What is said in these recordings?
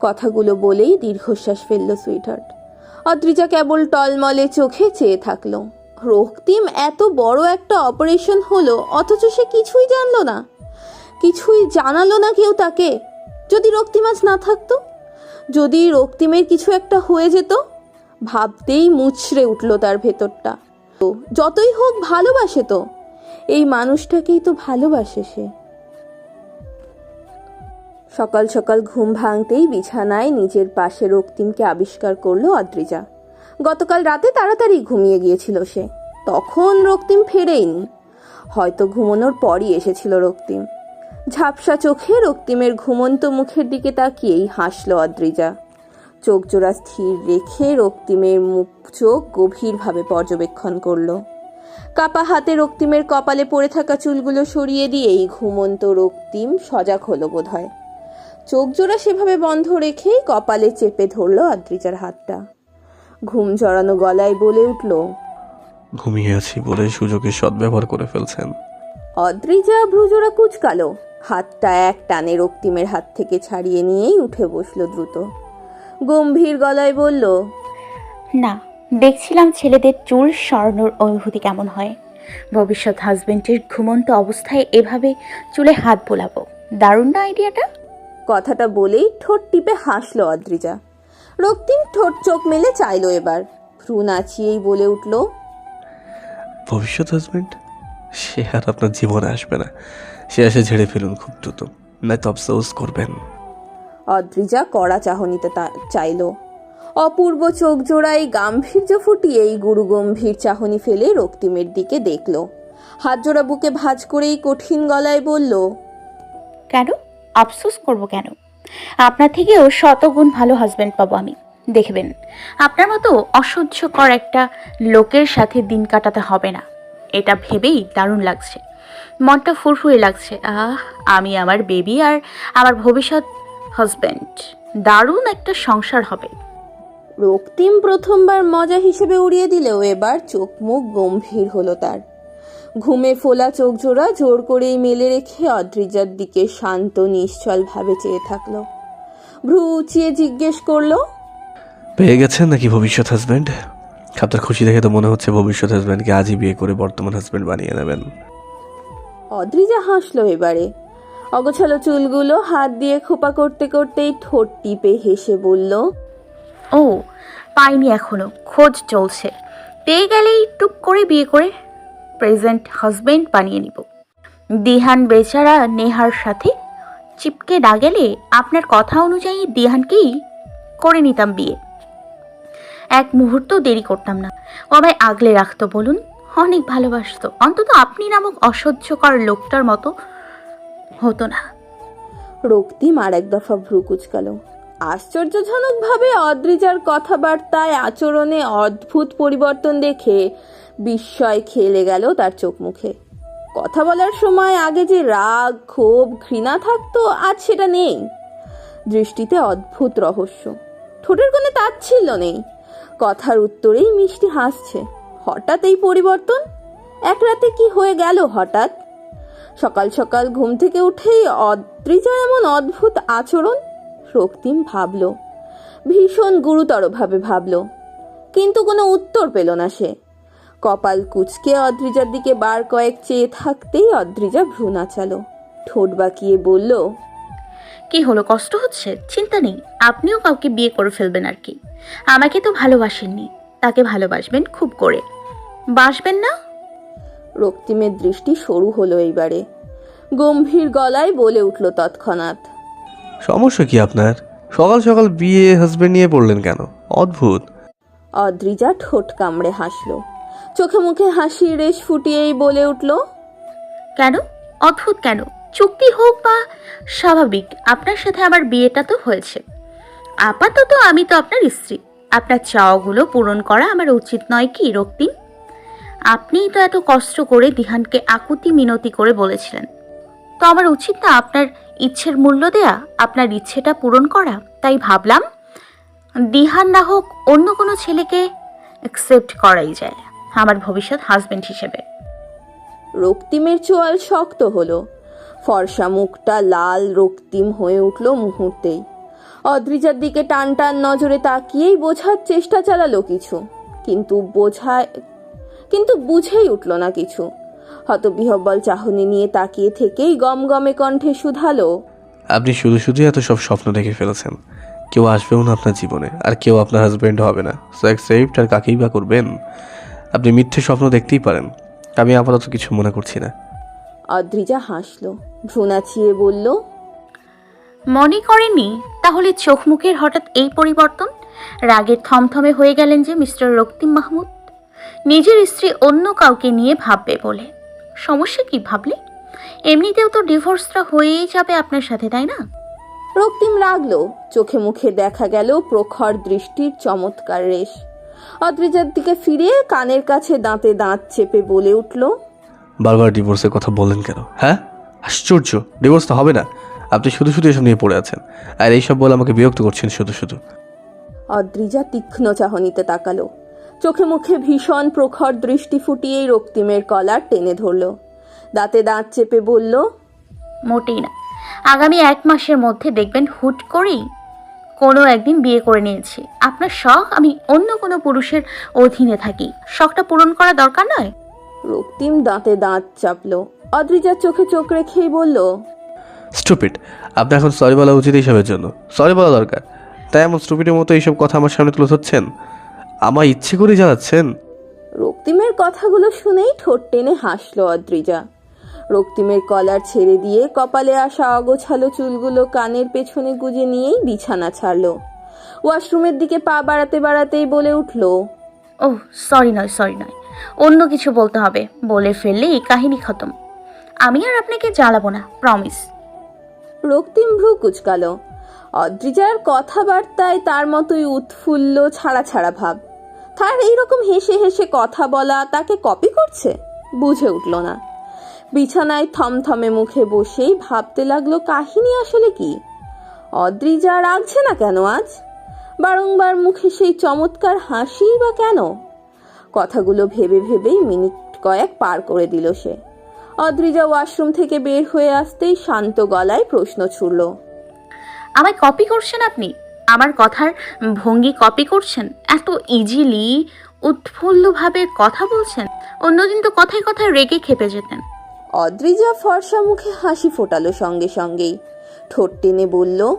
কথাগুলো বলেই দীর্ঘশ্বাস ফেলল সুইটহার্ট। অদ্রিজা কেবল টলমলে চোখে চেয়ে থাকল। রক্তিম এত বড় একটা অপারেশন হলো, অথচ সে কিছুই জানলো না। কিছুই জানালো না কেউ তাকে। যদি রক্তিম আজ না থাকতো? যদি রক্তিমের কিছু একটা হয়ে যেত? ভাবতেই মুচড়ে উঠল তার ভেতরটা। তো যতই হোক ভালোবাসে তো। এই মানুষটাকেই তো ভালোবাসে সে। সকাল সকাল ঘুম ভাঙতেই বিছানায় নিজের পাশে রক্তিমকে আবিষ্কার করল অদ্রিজা। গতকাল রাতে তাড়াতাড়ি ঘুমিয়ে গিয়েছিল সে। তখন রক্তিম ফেরেইনি। হয়তো ঘুমানোর পরই এসেছিল রক্তিম। ঝাপসা চোখে রক্তিমের ঘুমন্ত মুখের দিকে তাকিয়েই হাসলো অদ্রিজা। চোখ জোড়া স্থির রেখে রক্তিমের মুখ, চোখ গভীরভাবে পর্যবেক্ষণ করল। কাপা হাতে রক্তিমের কপালে পড়ে থাকা চুলগুলো সরিয়ে দিয়েই ঘুমন্ত রক্তিম সজাগ হলো বোধহয়। চোখ জোড়া সেভাবে বন্ধ রেখেই কপালে চেপে ধরলো আদ্রিজার হাতটা। ঘুম জড়ানো গলায় বলে উঠল ঘুমিয়ে আছি বলে সুযোগের সদ্ব্যবহার করে ফেলছেন। অদ্রিজা ভ্রুজোড়া কুচকালো হাতটা এক টানে রক্তিমের হাত থেকে ছাড়িয়ে নিয়েই উঠে বসল দ্রুত। গম্ভীর গলায় বলল না দেখছিলাম ছেলেদের চুল সরানোর অনুভূতি কেমন হয়। ভবিষ্যৎ হাজবেন্ডের ঘুমন্ত অবস্থায় এভাবে চুলে হাত বোলাবো। দারুণ না আইডিয়াটা কথাটা বলেই ঠোঁট টিপে হাসলো অদ্রিজা। রক্তিম ঠোঁট চোখ মেলে চাইলো এবার। ভ্রু নাচিয়েই বলে উঠল ভবিষ্যৎ হাজবেন্ড? সে আর আপনার জীবনে আসবে না। সে এসে ঝেড়ে ফেলুন খুব দ্রুত নয়তো আফসোস করবেন। অদ্রিজা কড়া চাহনিতে তা- চাইলো। অপূর্ব চোখ জোড়ায় গাম্ভীর্য ফুটিয়েই গুরু গম্ভীর চাহনি ফেলে রক্তিমের দিকে দেখল। হাত জোড়া বুকে ভাঁজ করেই কঠিন গলায় বলল কেন? আফসোস করব কেন? আপনার থেকেও শতগুণ ভালো হাজব্যান্ড পাবো আমি। দেখবেন, আপনার মতো অসহ্যকর একটা লোকের সাথে দিন কাটাতে হবে না। এটা ভেবেই দারুণ লাগছে। মনটা ফুরফুরে লাগছে। আহ, আমি আমার বেবি আর আমার ভবিষ্যৎ হাজব্যান্ড দারুণ একটা সংসার হবে। রক্তিম প্রথমবার মজা হিসেবে উড়িয়ে দিলেও এবার চোখ মুখ গম্ভীর হলো তার। ঘুমে ফোলা চোখ জোড়া জোর করেই মেলে রেখে অদ্রিজার দিকে শান্ত নিশ্চল ভাবে চেয়ে থাকল। ভ্রু উঁচিয়ে জিজ্ঞেস করল পেয়ে গেছেন নাকি ভবিষ্যৎ হাজবেন্ড? আপনার খুশি দেখে তো মনে হচ্ছে ভবিষ্যৎ হাজবেন্ডকে আজই বিয়ে করে বর্তমান হাজবেন্ড বানিয়ে নেবেন। অদ্রিজা হাসলো এবারে। অগোছালো চুলগুলো হাত দিয়ে খোপা করতে করতেই ঠোঁট টিপে হেসে বলল ও পাইনি এখনও খোঁজ চলছে। পেয়ে গেলেই টুক করে বিয়ে করে প্রেজেন্ট হাজবেন্ড বানিয়ে নিব। দিহান বেচারা নেহার সাথে চিপকে না গেলে আপনার কথা অনুযায়ী দিহানকেই করে নিতাম বিয়ে। এক মুহূর্ত দেরি করতাম না। আমায় আগলে রাখতো বলুন, অনেক ভালোবাসতো। অন্তত আপনি নামক অসহ্যকর লোকটার মতো হতো না। রক্তিম আর এক দফা ভ্রু কুচকালো। আশ্চর্যজনকভাবে অদ্রিজার কথাবার্তায় আচরণে অদ্ভুত পরিবর্তন দেখে বিস্ময় খেলে গেল তার চোখ মুখে। কথা বলার সময় আগে যে রাগ, ক্ষোভ, ঘৃণা থাকতো, আজ সেটা নেই। দৃষ্টিতে অদ্ভুত রহস্য। ঠোঁটের কোণে তাচ্ছিল্য নেই। কথার উত্তরেই মিষ্টি হাসছে। হঠাৎ এই পরিবর্তন? এক রাতে কি হয়ে গেল হঠাৎ? সকাল সকাল ঘুম থেকে উঠেই অদ্রিজার এমন অদ্ভুত আচরণ? রক্তিম ভাবল। ভীষণ গুরুতরভাবে ভাবল। কিন্তু কোনো উত্তর পেল না সে। কপাল কুচকে অদ্রিজার দিকে বার কয়েক চেয়ে থাকতেই অদ্রিজা ভ্রু নাচালো। ঠোঁট বাঁকিয়ে বলল কি হলো কষ্ট হচ্ছে? চিন্তা নেই আপনিও কাউকে বিয়ে করে ফেলবেন আর কি। আমাকে তো ভালোবাসেননি তাকে ভালোবাসবেন খুব করে। বাসবেন না? রক্তিমের দৃষ্টি সরু হলো এইবারে। গম্ভীর গলায় বলে উঠল তৎক্ষণাৎ সমস্যা কি আপনার? সকাল সকাল বিয়ে হাজবেন্ড নিয়ে পড়লেন কেন? অদ্ভুত। অদ্রিজা ঠোঁট কামড়ে হাসলো। চোখে মুখে হাসির রেশ ফুটিয়েই বলে উঠল, কেন? অদ্ভুত কেন? চুক্তি হোক বা স্বাভাবিক, আপনার সাথে আমার বিয়েটা তো হয়েছে। আপাতত আমি তো আপনার স্ত্রী। আপনার চাওয়াগুলো পূরণ করা আমার উচিত নয় কি, রক্তিম? আপনিই তো এত কষ্ট করে দিহানকে আকুতি মিনতি করে বলেছিলেন। তো আমার উচিত না আপনার ইচ্ছের মূল্য দেয়া, আপনার ইচ্ছেটা পূরণ করা? তাই ভাবলাম, দিহান না হোক অন্য কোনো ছেলেকে অ্যাকসেপ্ট করাই যায়। আমার ভবিষ্যৎ হাজবেন্ড হিসেবে। রক্তিমের চোয়াল শক্ত হলো। ফর্সা মুখটা লাল রক্তিম হয়ে উঠল মুহূর্তেই। অদ্রিজার দিকে টান টান নজরে তাকিয়েই বোঝার চেষ্টা চালালো কিছু। কিন্তু বোঝায় কিন্তু বুঝেই উঠল না কিছু। হতবিহব্বল চাহনি নিয়ে তাকিয়ে থেকেই গমগমে কণ্ঠে শুধালো আপনি শুধু শুধু এত সব স্বপ্ন দেখে ফেলেছেন। কেউ আসবেও না আপনার জীবনে আর কেউ আপনার হাজব্যান্ড হবে না। সো অ্যাকসেপ্ট আর কাকেই বা করবেন? আপনি মিথ্যে স্বপ্ন দেখতেই পারেন। আমি আপাতত কিছু মনে করছি না। অদ্রিজা হাসলো। ভ্রু নাচিয়ে বলল মনে করেননি? তাহলে চোখ মুখের হঠাৎ এই পরিবর্তন? রাগের থমথমে হয়ে গেলেন যে মিস্টার রক্তিম মাহমুদ? নিজের স্ত্রী অন্য কাউকে নিয়ে ভাববে বলে। সমস্যা কি ভাবলে? এমনিতেও তো ডিভোর্সটা হয়েই যাবে আপনার সাথে তাই না? রক্তিম লাগল চোখে মুখে দেখা গেল প্রখর দৃষ্টির চমৎকার রেশ। অদ্রিজার দিকে ফিরে কানের কাছে দাঁতে দাঁত চেপে বলে উঠল বারবার ডিভোর্সের কথা বললেন কেন? হ্যাঁ? আশ্চর্য ডিভোর্স তো হবে না। আপনি শুধু শুধু এসব নিয়ে পড়ে আছেন। আর এইসব বলে আমাকে বিরক্ত করছেন শুধু শুধু। অদ্রিজা তীক্ষ্ণ চাহনিতে তাকালো। চোখে মুখে ভীষণ প্রখর দৃষ্টি ফুটিয়েই রক্তিমের কলার টেনে ধরল। দাঁতে দাঁত চেপে বলল মোটেই না। আগামী এক মাসের মধ্যে দেখবেন হুট করেই কোনো একদিন বিয়ে করে নিয়েছি। আপনার শখ? আমি অন্য কোনো পুরুষের অধীনে থাকি। শখটা পূরণ করা দরকার নয়? রক্তিম দাঁতে দাঁত চাপলো। অদ্রিজার চোখে চোখ রেখেই বলল স্টুপিড আপনি এখন সরি বলা উচিত এইসবের জন্য। সরি বলা দরকার। তাই এমন স্টুপিডের মতো এইসব কথা আমার সামনে তুলে ধরছেন? আমার ইচ্ছে করে জ্বালাচ্ছেন? রক্তিমের কথাগুলো শুনেই ঠোঁট টেনে হাসলো অদ্রিজা। রক্তিমের কলার ছেড়ে দিয়ে কপালে আসা অগোছালো চুলগুলো কানের পেছনে গুজে নিয়েই বিছানা ছাড়লো। ওয়াশরুমের দিকে পা বাড়াতে বাড়াতেই বলে উঠল ও সরি নয় সরি নয়। অন্য কিছু বলতে হবে বলে ফেললে এই কাহিনী খতম। আমি আর আপনাকে জ্বালাবো না প্রমিস রক্তিম ভ্রু কুচকালো। অদ্রিজার কথাবার্তায় তার মতোই উৎফুল্ল ছাড়া ছাড়া ভাব। তার এইরকম হেসে হেসে কথা বলা তাকে কপি করছে? বুঝে উঠল না। বিছানায় থমথমে মুখে বসেই ভাবতে লাগল কাহিনী আসলে কি? অদ্রিজা রাগছে না কেন আজ? বারংবার মুখে সেই চমৎকার হাসি বা কেন? কথাগুলো ভেবে ভেবেই মিনিট কয়েক পার করে দিল সে। অদ্রিজা ওয়াশরুম থেকে বের হয়ে আসতেই শান্ত গলায় প্রশ্ন ছুড়ল, আমায় কপি করছেন আপনি? আমার কথার ভঙ্গি কপি করছেন? এত ইজিলি উৎফুল্লভাবে কথা বলছেন? অন্যদিন তো কথায় কথায় রেগে খেপে যেতেন। অদ্রিজা ফর্সা মুখে হাসি ফোটালো সঙ্গে সঙ্গেই। ঠোঁট টেনে বলল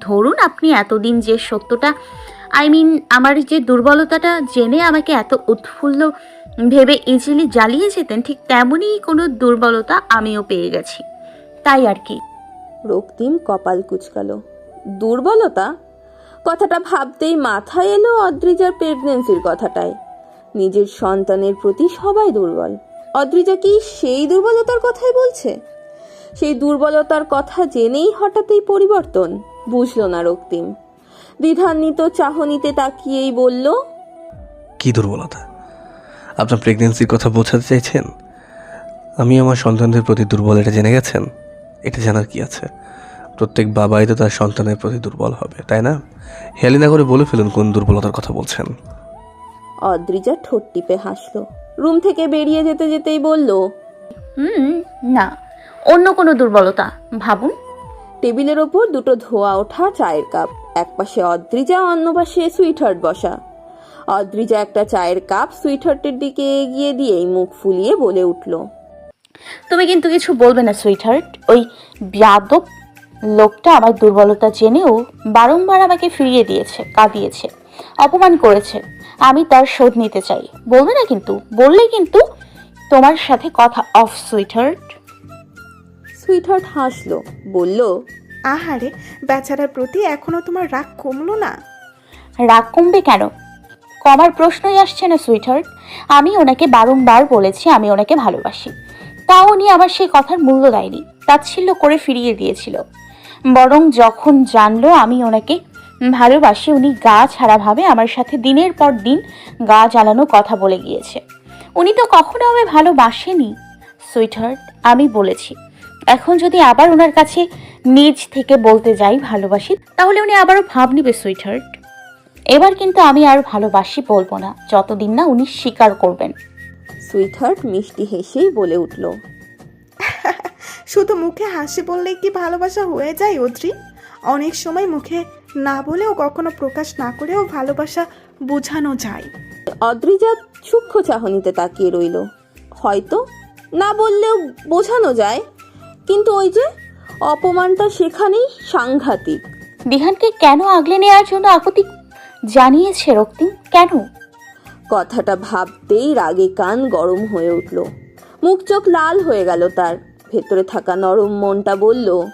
ধরুন আপনি এতদিন যে সত্যটা আই মিন আমার যে দুর্বলতাটা জেনে আমাকে এত উৎফুল্ল ভেবে ইজিলি জ্বালিয়ে যেতেন ঠিক তেমনই কোনো দুর্বলতা আমিও পেয়ে গেছি। তাই আর কি। রক্তিম কপাল কুচকালো। দুর্বলতা? কথাটা ভাবতেই মাথায় এলো অদ্রিজার প্রেগনেন্সির কথাটায়। নিজের সন্তানের প্রতি সবাই দুর্বল। অদ্রিজা কি সেই দুর্বলতার কথাই বলছে? সেই দুর্বলতার কথা জেনেই হঠাৎই পরিবর্তন। বুঝলো না রক্তিম। দ্বিধান্বিত চাহনিতে তাকিয়েই বলল কি দুর্বলতা? আপনার প্রেগনেন্সির কথা বোঝাতে চাইছেন? আমি আমার সন্তানদের প্রতি দুর্বল এটা জেনে গেছেন? এটা জানার কি আছে? প্রত্যেক বাবাই তো তার সন্তানের প্রতি দুর্বল হবে তাই না? হেয়ালি না করে বলে ফেলুন কোন দুর্বলতার কথা বলছেন। অদ্রিজা ঠোঁট টিপে হাসলো। রুম থেকে বেরিয়ে যেতে যেতেই বলল হুম না অন্য কোনো দুর্বলতা ভাবুন। টেবিলের ওপর দুটো ধোয়া ওঠা চায়ের কাপ একপাশে অদ্রিজা অন্য পাশে সুইটহার্ট বসা। অদ্রিজা একটা চায়ের কাপ সুইটহার্টের দিকে এগিয়ে দিয়েই মুখ ফুলিয়ে বলে উঠল তুমি কিন্তু কিছু বলবে না সুইটহার্ট। ওই ব্যাদব লোকটা আমার দুর্বলতা জেনেও বারংবার আমাকে ফিরিয়ে দিয়েছে কাঁদিয়েছে অপমান করেছে। আমি তার শোধ নিতে চাই। বলবে না কিন্তু। বললে কিন্তু তোমার সাথে কথা। অফ সুইটহার্ট সুইটহার্ট হাসলো। বলল আহারে বেচারার প্রতি এখনও তোমার রাগ কমলো না? রাগ কমবে কেন? কমার প্রশ্নই আসছে না সুইটহার্ট আমি ওনাকে বারংবার বলেছি আমি ওনাকে ভালোবাসি। তাও উনি আমার সেই কথার মূল্য দেয়নি। তাচ্ছিল্য করে ফিরিয়ে দিয়েছিল। বরং যখন জানলো আমি ওনাকে ভালোবাসি উনি গা ছাড়াভাবে আমার সাথে দিনের পর দিন গা জ্বালানো কথা বলে গিয়েছে। উনি তো কখনো আমায় ভালোবাসেনি। সুইটহার্ট আমি বলেছি এখন যদি আবার ওনার কাছে নিজ থেকে বলতে যাই ভালোবাসি তাহলে উনি আবারও ভাব নিবে সুইটহার্ট এবার কিন্তু আমি আর ভালোবাসি বলব না যতদিন না উনি স্বীকার করবেন। সুইটহার্ট মিষ্টি হেসেই বলে উঠল। শুধু মুখে হাসি বললে কি ভালোবাসা হয়ে যায় অদ্রি অনেক সময় মুখে না বলেও কখনো প্রকাশ না করেও ভালোবাসা বোঝানো যায়। অদ্রিজা সূক্ষ্ম চাহনিতে তাকিয়ে রইল। হয়তো না বললেও বোঝানো যায়। কিন্তু ওই যে অপমানটা সেখানেই সাংঘাতিক। দিহানকে কেন আগলে নেওয়ার জন্য আপত্তি জানিয়েছে রক্তিম? কেন? কথাটা ভাবতেই রাগে কান গরম হয়ে উঠল। মুখ চোখ লাল হয়ে গেল তার। ভেতরে থাকা নরম মনটা বলল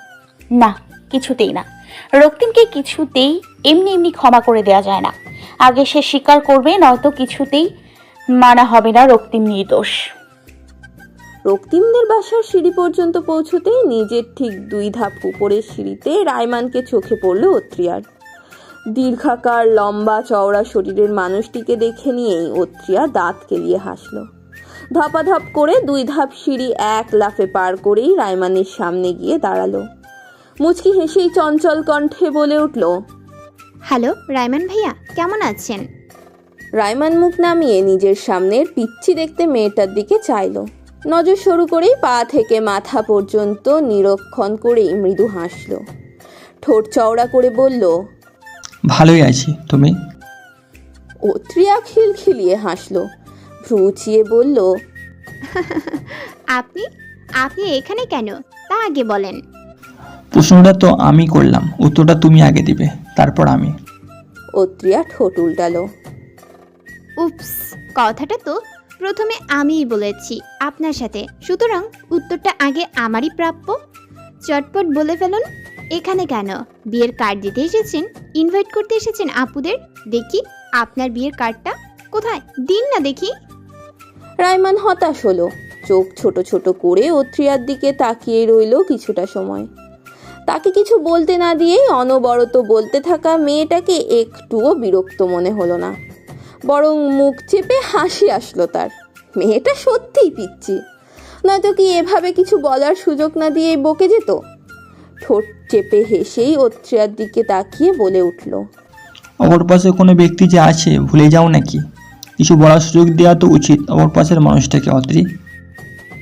না কিছুতেই না। রক্তিমকে কিছুতেই এমনি এমনি ক্ষমা করে দেওয়া যায় না। আগে সে স্বীকার করবে, নয়তো কিছুতেই মানা হবে না রক্তিম নির্দোষ। রক্তিমদের বাসার সিঁড়ি পর্যন্ত পৌঁছতেই নিজের ঠিক দুই ধাপ উপরের সিঁড়িতে রায়মানকে চোখে পড়ল অত্রিয়ার। দীর্ঘাকার, লম্বা চওড়া শরীরের মানুষটিকে দেখে নিয়েই অত্রিয়া দাঁত কেলিয়ে হাসল। ধপাধপ করে দুই ধাপ সিঁড়ি এক লাফে পার করেই রায়মানের সামনে গিয়ে দাঁড়াল। মুচকি হেসেই চঞ্চল কণ্ঠে বলে উঠল হ্যালো রায়মান ভাইয়া কেমন আছেন? রায়মান মুখ নামিয়ে নিজের সামনের পিচ্ছি দেখতে মেয়েটার দিকে চাইল। নজর সরু করেই পা থেকে মাথা পর্যন্ত নিরক্ষণ করেই মৃদু হাসল। ঠোঁট চওড়া করে বলল ভালোই আছি তুমি? অত্রিয়া খিলখিলিয়ে হাসল। ভ্রু উঁচিয়ে বলল আপনি আপনি এখানে কেন? তা আগে বলেন। প্রশ্নটা তো আমি করলাম উত্তরটা তুমি আগে দিবে তারপর আমি। অত্রিয়া ঠোঁট উল্টালো। উপস কথাটা তো প্রথমে আমিই বলেছি আপনার সাথে। সুতরাং উত্তরটা আগে আমারই প্রাপ্য। চটপট বলে ফেলুন এখানে কেন? বিয়ের কার্ড দিতে এসেছেন ইনভাইট করতে এসেছেন আপুদের? দেখি আপনার বিয়ের কার্ডটা কোথায়? দিন না দেখি। রায়মান হতাশ হলো চোখ ছোট ছোট করে অত্রিয়ার দিকে তাকিয়ে রইল কিছুটা সময়। তাকে কিছু বলতে না দিয়েই অনবরত বলতে থাকা মেয়েটাকে একটুও বিরক্ত মনে হলো না। বরং মুখ চেপে হাসি আসলো তার। মেয়েটা সত্যিই পিচ্ছি নয়তো কি এভাবে কিছু বলার সুযোগ না দিয়েই বকে যেত? ঠোঁট চেপে হেসেই অত্রিয়ার দিকে তাকিয়ে বলে উঠল অপর পাশে কোনো ব্যক্তি যে আছে ভুলে যাও নাকি। কিছু বলার সুযোগ দেওয়া তো উচিত অপর পাশের মানুষটাকে অত্রি।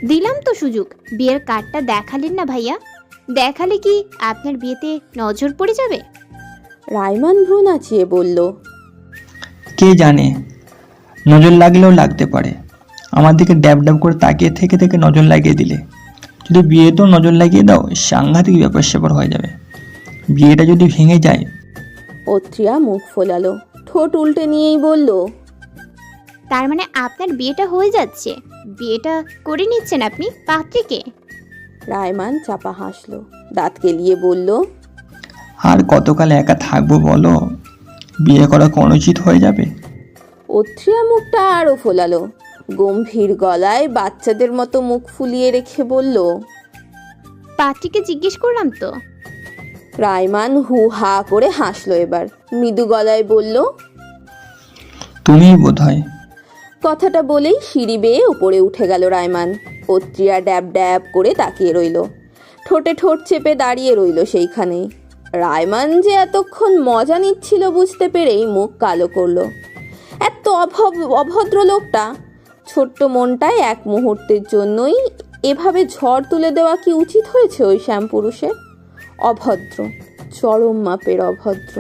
দিলাম তো সুযোগ। বিয়ের কার্ডটা দেখালেন না ভাইয়া? দেখালে কি আপনার বিয়েতে নজর পড়ে যাবে? রায়মান ভ্রু নাচিয়ে বলল কে জানে? নজর লাগলেও লাগতে পারে। আমার দিকে ড্যাব ড্যাব করে তাকিয়ে থেকে থেকে নজর লাগিয়ে দিলে। যদি বিয়েতেও নজর লাগিয়ে দাও সাংঘাতিক ব্যাপার স্যাপার হয়ে যাবে। বিয়েটা যদি ভেঙে যায়। অত্রিয়া মুখ ফোলালো ঠোঁট উল্টে নিয়েই বলল তার মানে আপনার বিয়েটা হয়ে যাচ্ছে। বিয়েটা করে নিচ্ছেন আপনি পাত্রীকে? রায়মান চাপা হাসলো। দাঁত কেলিয়ে বলল আর কতকাল একা থাকব বলো? বিয়ে করা কোন উচিত হয়ে যাবে? অত্রিয়া মুখটা আরও ফোলালো। গম্ভীর গলায় বাচ্চাদের মতো মুখ ফুলিয়ে রেখে বলল পাত্রীকে জিজ্ঞেস করলাম তো। রায়মান হু হা করে হাসলো এবার। মৃদু গলায় বলল তুমিই বোধ হয় কথাটা বলেই সিঁড়ি বেয়ে উপরে উঠে গেল রায়মান। অত্রিয়া ড্যাব ড্যাব করে তাকিয়ে রইল। ঠোঁটে ঠোঁট চেপে দাঁড়িয়ে রইল সেইখানেই। রায়মান যে এতক্ষণ মজা নিচ্ছিল বুঝতে পেরেই মুখ কালো করল। এত অভদ্র লোকটা, ছোট্ট মনটায় এক মুহূর্তের জন্যই এভাবে ঝড় তুলে দেওয়া কি উচিত হয়েছে ওই শ্যামপুরুষের? অভদ্র, চরম মাপের অভদ্র।